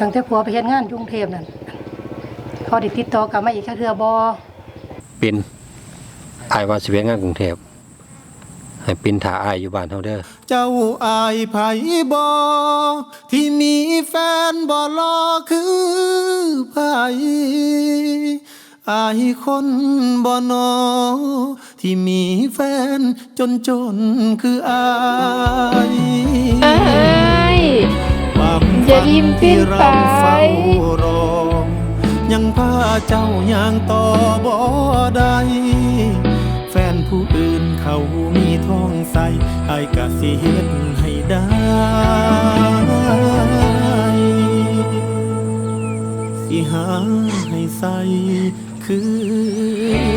ตั้งแต่ผัวไปเฮ็ดงานอยู่กรุงเทพนั่นเขาได้ติดต่อกลับมาอีกแค่เทื่อบ่ปินอายว่าสิเวียงงานกรุงเทพให้ปินถ่าอายอยู่บ้านเฮาเด้อเจ้าอายไผบอที่มีแฟนบ่รอคือไผอายคนบ่นอที่มีแฟนจนจนคืออาย ยิ้มปิ้นไปฝัที่เราเฝ้ารอยังพาเจ้าย่างต่อบ่ได้แฟนผู้อื่นเขามีท้องใสไอ้กะสิเฮ็ดให้ได้สิหาให้ใสคือ